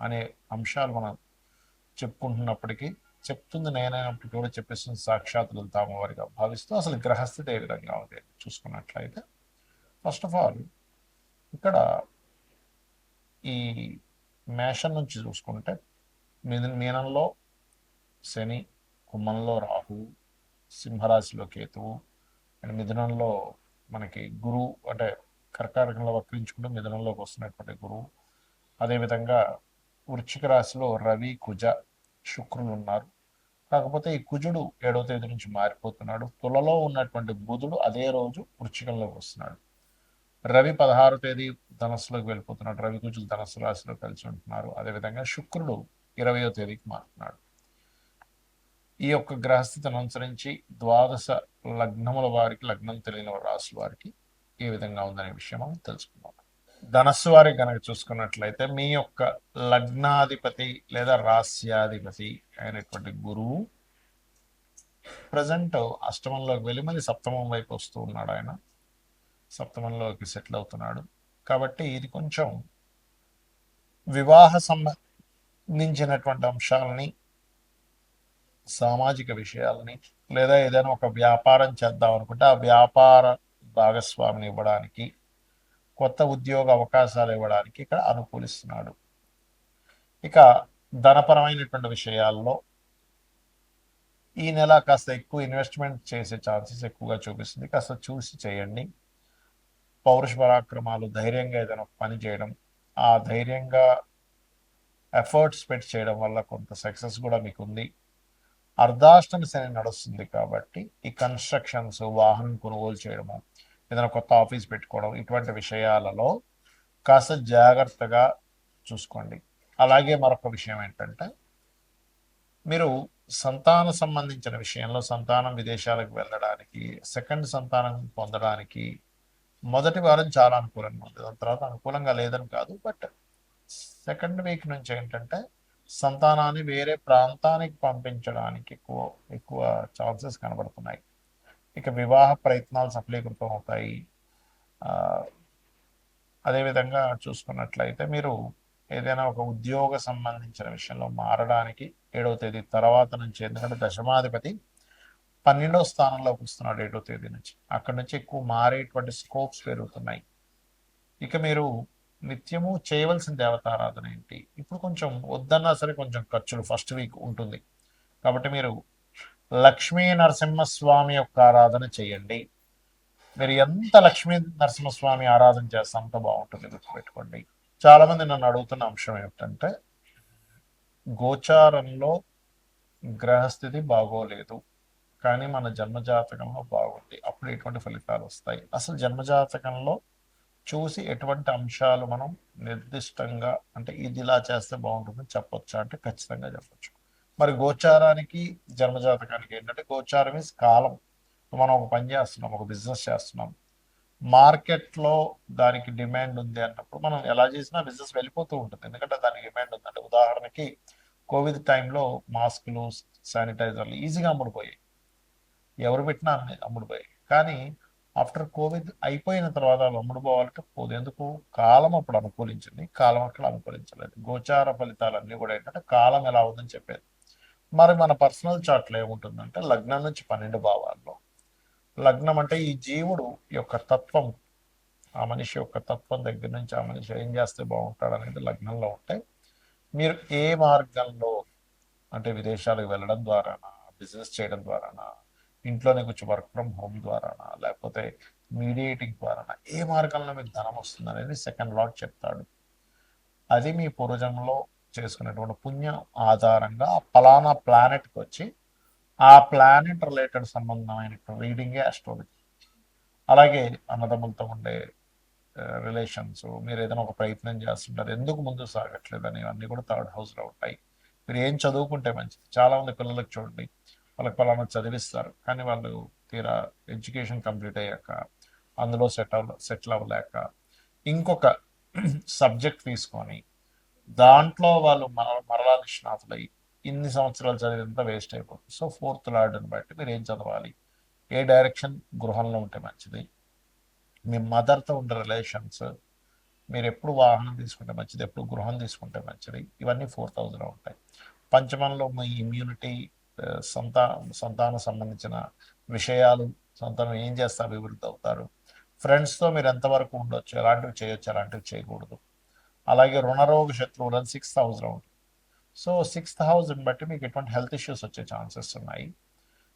అనే అంశాలు మనం చెప్పుకుంటున్నప్పటికీ చెప్తుంది నేనైనప్పటికీ కూడా చెప్పేస్తుంది సాక్షాత్ తామవారిగా వారిగా భావిస్తూ అసలు గ్రహస్థితి ఏ విధంగా ఉంది చూసుకున్నట్లయితే ఫస్ట్ ఆఫ్ ఆల్ ఇక్కడ ఈ మేషం నుంచి చూసుకుంటే మీన మీనంలో శని కుమ్మంలో రాహు సింహరాశిలో కేతువు అండ్ మిథునంలో మనకి గురువు అంటే కర్కాటకంలో వక్రించుకుంటూ మిథునంలోకి వస్తున్నటువంటి గురువు. అదేవిధంగా వృశ్చిక రాశిలో రవి కుజ శుక్రులు ఉన్నారు. కాకపోతే ఈ కుజుడు ఏడవ తేదీ నుంచి మారిపోతున్నాడు. తులలో ఉన్నటువంటి బుధుడు అదే రోజు వృశ్చికంలోకి వస్తున్నాడు. రవి పదహారో తేదీ ధనస్సులోకి వెళ్ళిపోతున్నాడు. రవి కుజులు ధనస్సు రాశిలో కలిసి ఉంటున్నారు. అదేవిధంగా శుక్రుడు ఇరవయో తేదీకి మారుతున్నాడు. ఈ యొక్క గ్రహస్థితిని అనుసరించి ద్వాదశ లగ్నముల వారికి లగ్నం తెలియని రాశుల వారికి ఏ విధంగా ఉందనే విషయం మనం తెలుసుకుందాం. ధనస్సు వారికి కనుక చూసుకున్నట్లయితే మీ యొక్క లగ్నాధిపతి లేదా రాస్యాధిపతి అయినటువంటి గురువు ప్రజెంట్ అష్టమంలోకి వెళ్ళి మళ్ళీ సప్తమం వైపు వస్తూ ఉన్నాడు ఆయన. సప్తమంలోకి సెటిల్ అవుతున్నాడు. కాబట్టి ఇది కొంచెం వివాహ సంబంధించినటువంటి అంశాలని సామాజిక విషయాలని లేదా ఏదైనా ఒక వ్యాపారం చేద్దాం అనుకుంటే ఆ వ్యాపార భాగస్వామిని ఇవ్వడానికి కొత్త ఉద్యోగ అవకాశాలు ఇవ్వడానికి ఇక్కడ అనుకూలిస్తున్నాడు. ఇక ధనపరమైనటువంటి విషయాల్లో ఈ నెల కాస్త ఎక్కువ ఇన్వెస్ట్మెంట్ చేసే ఛాన్సెస్ ఎక్కువగా చూపిస్తుంది. కాస్త చూసి చేయండి. పౌరుష పరాక్రమాలు ధైర్యంగా ఏదైనా పని చేయడం ఆ ధైర్యంగా ఎఫర్ట్స్ పెట్టి చేయడం వల్ల కొంత సక్సెస్ కూడా మీకు ఉంది. అర్ధాష్టమి శని నడుస్తుంది కాబట్టి ఈ కన్స్ట్రక్షన్స్ వాహనం కొనుగోలు చేయడము ఏదైనా కొత్త ఆఫీస్ పెట్టుకోవడం ఇటువంటి విషయాలలో కాస్త జాగ్రత్తగా చూసుకోండి. అలాగే మరొక విషయం ఏంటంటే మీరు సంతాన సంబంధించిన విషయంలో సంతానం విదేశాలకు వెళ్ళడానికి సెకండ్ సంతానం పొందడానికి మొదటి వారం చాలా అనుకూలంగా ఉంది దాని తర్వాత అనుకూలంగా లేదని కాదు బట్ సెకండ్ వీక్ నుంచి ఏంటంటే సంతానాన్ని వేరే ప్రాంతానికి పంపించడానికి ఎక్కువ ఎక్కువ ఛాన్సెస్ కనబడుతున్నాయి. ఇక వివాహ ప్రయత్నాలు సఫలీకృతం అవుతాయి. అదేవిధంగా చూసుకున్నట్లయితే మీరు ఏదైనా ఒక ఉద్యోగ సంబంధించిన విషయంలో మారడానికి ఏడవ తేదీ తర్వాత నుంచి ఎందుకంటే దశమాధిపతి పన్నెండవ స్థానంలోకి వస్తున్నాడు ఏడవ తేదీ నుంచి. అక్కడి నుంచి ఎక్కువ మారేటువంటి స్కోప్స్ పెరుగుతున్నాయి. ఇక మీరు నిత్యము చేయవలసిన దేవతారాధన ఏంటి? ఇప్పుడు కొంచెం వద్దన్నా సరే కొంచెం ఖర్చులు ఫస్ట్ వీక్ ఉంటుంది. కాబట్టి మీరు లక్ష్మీ నరసింహస్వామి యొక్క ఆరాధన చేయండి. మీరు ఎంత లక్ష్మీ నరసింహస్వామి ఆరాధన చేస్తే అంత బాగుంటుంది గుర్తుపెట్టుకోండి. చాలా మంది నన్ను అడుగుతున్న అంశం ఏమిటంటే గోచారంలో గ్రహస్థితి బాగోలేదు కానీ మన జన్మజాతకంలో బాగుంది. అప్పుడు ఎటువంటి ఫలితాలు వస్తాయి? అసలు జన్మజాతకంలో చూసి ఎటువంటి అంశాలు మనం నిర్దిష్టంగా అంటే ఇది ఇలా చేస్తే బాగుంటుందని చెప్పొచ్చా? అంటే ఖచ్చితంగా చెప్పొచ్చు. మరి గోచారానికి జన్మజాతకానికి ఏంటంటే గోచారం ఇస్ కాలం. మనం ఒక పని చేస్తున్నాం ఒక బిజినెస్ చేస్తున్నాం. మార్కెట్లో దానికి డిమాండ్ ఉంది అన్నప్పుడు మనం ఎలా చేసినా బిజినెస్ వెళ్ళిపోతూ ఉంటుంది. ఎందుకంటే దానికి డిమాండ్ ఉంది. అంటే ఉదాహరణకి కోవిడ్ టైంలో మాస్కులు శానిటైజర్లు ఈజీగా అమ్ముడుపోయాయి. ఎవరు పెట్టినా అమ్ముడుపోయాయి. కానీ ఆఫ్టర్ కోవిడ్ అయిపోయిన తర్వాత వాళ్ళు అమ్ముడుపోవాలంటే పోదు. ఎందుకు? కాలం అప్పుడు అనుకూలించింది. కాలం అక్కడ అనుకూలించలేదు. గోచార ఫలితాలన్నీ కూడా ఏంటంటే కాలం ఎలా ఉందని చెప్పేది. మరి మన పర్సనల్ చార్ట్లో ఏముంటుందంటే లగ్నం నుంచి పన్నెండు భావాల్లో. లగ్నం అంటే ఈ జీవుడు యొక్క తత్వం. ఆ మనిషి యొక్క తత్వం దగ్గర నుంచి ఆ మనిషి ఏం చేస్తే బాగుంటాడు అనేది లగ్నంలో ఉంటే మీరు ఏ మార్గంలో అంటే విదేశాలకు వెళ్ళడం ద్వారానా బిజినెస్ చేయడం ద్వారానా ఇంట్లోనే కూర్చో వర్క్ ఫ్రమ్ హోమ్ ద్వారానా లేకపోతే మీడియేటింగ్ ద్వారానా ఏ మార్గంలో మీకు ధనం వస్తుంది అనేది సెకండ్ లాట్ చెప్తాడు. అది మీ పూర్వజన్మలో చేసుకునేటువంటి పుణ్యం ఆధారంగా ఆ పలానా ప్లానెట్కి వచ్చి ఆ ప్లానెట్ రిలేటెడ్ సంబంధమైన రీడింగే అస్ట్రాలజీ అలాగే అన్నదమ్ములతో ఉండే రిలేషన్స్ మీరు ఏదైనా ఒక ప్రయత్నం చేస్తుంటారు ఎందుకు ముందు సాగట్లేదు అని కూడా థర్డ్ హౌస్లో ఉంటాయి. మీరు ఏం చదువుకుంటే మంచిది. చాలా మంది పిల్లలకు చూడండి వాళ్ళకి పలానా చదివిస్తారు కానీ వాళ్ళు తీరా ఎడ్యుకేషన్ కంప్లీట్ అయ్యాక అందులో సెట్ అవ సెటిల్ అవ్వలేక ఇంకొక సబ్జెక్ట్ తీసుకొని దాంట్లో వాళ్ళు మర మరలా నిష్ణాతులై ఇన్ని సంవత్సరాలు చదివినంత వేస్ట్ అయిపోతుంది. సో ఫోర్త్ లార్డ్ని బట్టి మీరు ఏం చదవాలి? ఏ డైరెక్షన్ గృహంలో ఉంటే మంచిది? మీ మదర్తో ఉండే రిలేషన్స్ మీరు ఎప్పుడు వాహనం తీసుకుంటే మంచిది? ఎప్పుడు గృహం తీసుకుంటే మంచిది? ఇవన్నీ ఫోర్ థౌజండ్లో ఉంటాయి. పంచమంలో మీ ఇమ్యూనిటీ సంతా సంతానం సంబంధించిన విషయాలు సంతానం ఏం చేస్తారు అభివృద్ధి అవుతారు? ఫ్రెండ్స్తో మీరు ఎంతవరకు ఉండొచ్చు? ఎలాంటివి చేయొచ్చు? ఎలాంటివి చేయకూడదు. అలాగే రుణరోగ శత్రువులను సిక్స్త్ హౌస్లో ఉంటుంది సో సిక్స్త్ హౌస్ని బట్టి మీకు ఎటువంటి హెల్త్ ఇష్యూస్ వచ్చే ఛాన్సెస్ ఉన్నాయి.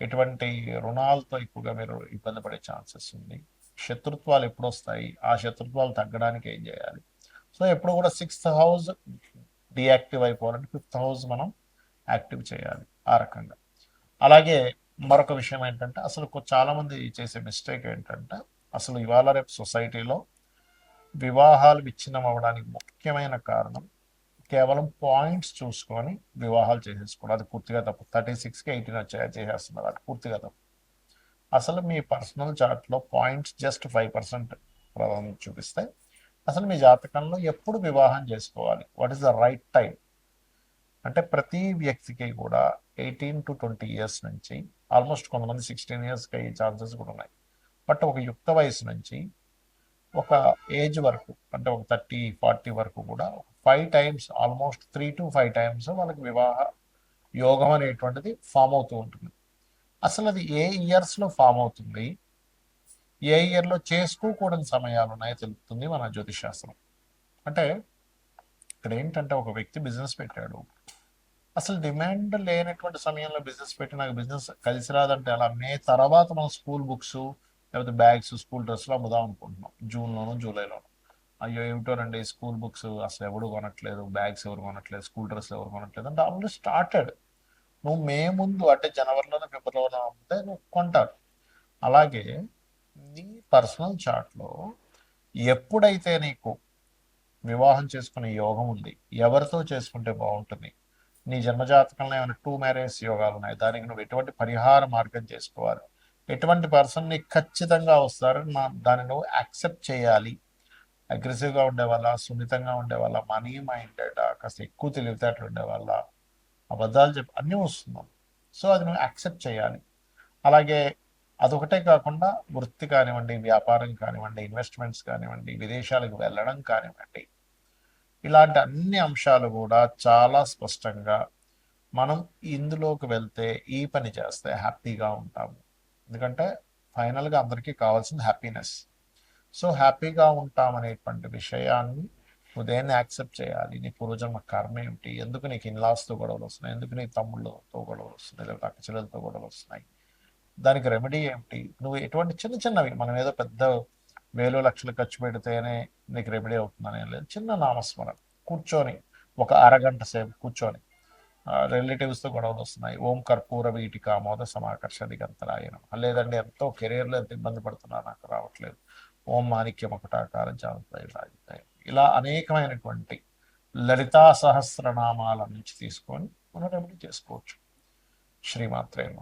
ఎటువంటి రుణాలతో ఎక్కువగా మీరు ఇబ్బంది పడే ఛాన్సెస్ ఉంది. శత్రుత్వాలు ఎప్పుడు వస్తాయి? ఆ శత్రుత్వాలు తగ్గడానికి ఏం చేయాలి? సో ఎప్పుడు కూడా సిక్స్త్ హౌస్ డియాక్టివ్ అయిపోవాలంటే ఫిఫ్త్ హౌస్ మనం యాక్టివ్ చేయాలి ఆ రకంగా. అలాగే మరొక విషయం ఏంటంటే అసలు చాలామంది చేసే మిస్టేక్ ఏంటంటే అసలు ఇవాళ రేపు సొసైటీలో వివాహాలు విచ్ఛిన్నం అవ్వడానికి ముఖ్యమైన కారణం కేవలం పాయింట్స్ చూసుకొని వివాహాలు చేసేసుకోవడం. అది పూర్తిగా తప్పు. థర్టీ సిక్స్కి ఎయిటీన్ వచ్చాయా. చేసేస్తున్నారు. అది పూర్తిగా తప్పు. అసలు మీ పర్సనల్ చార్ట్లో పాయింట్స్ జస్ట్ ఫైవ్ పర్సెంట్ ప్రాధాన్యత చూపిస్తే అసలు మీ జాతకంలో ఎప్పుడు వివాహం చేసుకోవాలి? What is the right time? అంటే ప్రతి వ్యక్తికి కూడా ఎయిటీన్ టు ట్వంటీ ఇయర్స్ నుంచి ఆల్మోస్ట్ కొంతమంది సిక్స్టీన్ ఇయర్స్కి అయ్యే ఛాన్సెస్ కూడా ఉన్నాయి. బట్ ఒక యుక్త వయసు నుంచి ఒక ఏజ్ వరకు అంటే ఒక థర్టీ ఫార్టీ వరకు కూడా five times almost three to five times వాళ్ళకి వివాహ యోగం అనేటువంటిది ఫామ్ అవుతూ ఉంటుంది. అసలు అది ఏ ఇయర్స్లో ఫామ్ అవుతుంది? ఏ ఇయర్లో చేసుకోకూడని సమయాలు ఉన్నాయో తెలుపుతుంది మన జ్యోతిశాస్త్రం అంటే ఇక్కడ ఏంటంటే ఒక వ్యక్తి బిజినెస్ పెట్టాడు. అసలు డిమాండ్ లేనటువంటి సమయంలో బిజినెస్ పెట్టి నాకు బిజినెస్ కలిసి రాదంటే అలా మే తర్వాత మన స్కూల్ బుక్స్ లేకపోతే బ్యాగ్స్ స్కూల్ డ్రెస్లు అమ్ముదాం అనుకుంటున్నాం. జూన్లోను జూలైలోను. అయ్యో ఏమిటో రండి స్కూల్ బుక్స్ అసలు ఎవడు కొనట్లేదు బ్యాగ్స్ ఎవరు కొనట్లేదు స్కూల్ డ్రెస్లు ఎవరు కొనట్లేదు అంటే ఆల్రెడీ స్టార్టెడ్. నువ్వు మే ముందు అంటే జనవరిలోనో ఫిబ్రవరిలోనో అమ్మితే నువ్వు కొంటారు. అలాగే నీ పర్సనల్ చార్ట్లో ఎప్పుడైతే నీకు వివాహం చేసుకునే యోగం ఉంది ఎవరితో చేసుకుంటే బాగుంటుంది? నీ జన్మజాతకంలో ఏమైనా టూ మ్యారేజ్ యోగాలు ఉన్నాయి దానికి నువ్వు ఎటువంటి పరిహార మార్గం చేసుకోవాలి? ఎటువంటి పర్సన్ని ఖచ్చితంగా వస్తారు. నా దాన్ని నువ్వు యాక్సెప్ట్ చేయాలి. అగ్రెసివ్గా ఉండే వాళ్ళ సున్నితంగా ఉండే వాళ్ళ మనీ మైండెడ్ కాస్త ఎక్కువ తెలివితేటలు ఉండే వాళ్ళ అబద్ధాలు చెప్పి అన్నీ వస్తున్నాం సో అది నువ్వు యాక్సెప్ట్ చేయాలి. అలాగే అదొకటే కాకుండా వృత్తి కానివ్వండి వ్యాపారం కానివ్వండి ఇన్వెస్ట్మెంట్స్ కానివ్వండి విదేశాలకు వెళ్ళడం కానివ్వండి ఇలాంటి అన్ని అంశాలు కూడా చాలా స్పష్టంగా మనం ఇందులోకి వెళ్తే ఈ పని చేస్తే హ్యాపీగా ఉంటాము. ఎందుకంటే ఫైనల్గా అందరికీ కావాల్సింది హ్యాపీనెస్. సో హ్యాపీగా ఉంటామనేటువంటి విషయాన్ని ఉదయాన్నే యాక్సెప్ట్ చేయాలి? నీ పూర్వజన్మ కర్మ ఏమిటి? ఎందుకు నీకు ఇన్లాస్తో గొడవలు వస్తున్నాయి? ఎందుకు నీ తమ్ముళ్ళతో గొడవలు వస్తున్నాయి? లేకపోతే అక్కచెల్లెలతో గొడవలు వస్తున్నాయి? దానికి రెమెడీ ఏమిటి? నువ్వు ఎటువంటి చిన్న చిన్నవి మనం ఏదో పెద్ద వేలు లక్షలు ఖర్చు పెడితేనే నీకు రెమెడీ అవుతుందని లేదు. చిన్న నామస్మరణ. కూర్చొని ఒక అరగంట సేపు కూర్చొని రిలేటివ్స్తో గొడవలు వస్తున్నాయి. ఓం కర్పూర వీటి కామోద సమాకర్ష దిగంతరాయనం లేదండి ఎంతో కెరీర్లో ఎంత ఇబ్బంది పడుతున్నా నాకు రావట్లేదు. ఓం మాణిక్యం ఒకటాకారం జాగ్రత్త ఇలా అనేకమైనటువంటి లలితా సహస్రనామాల నుంచి తీసుకొని మనం రెమెడీ చేసుకోవచ్చు శ్రీమాత్రేమ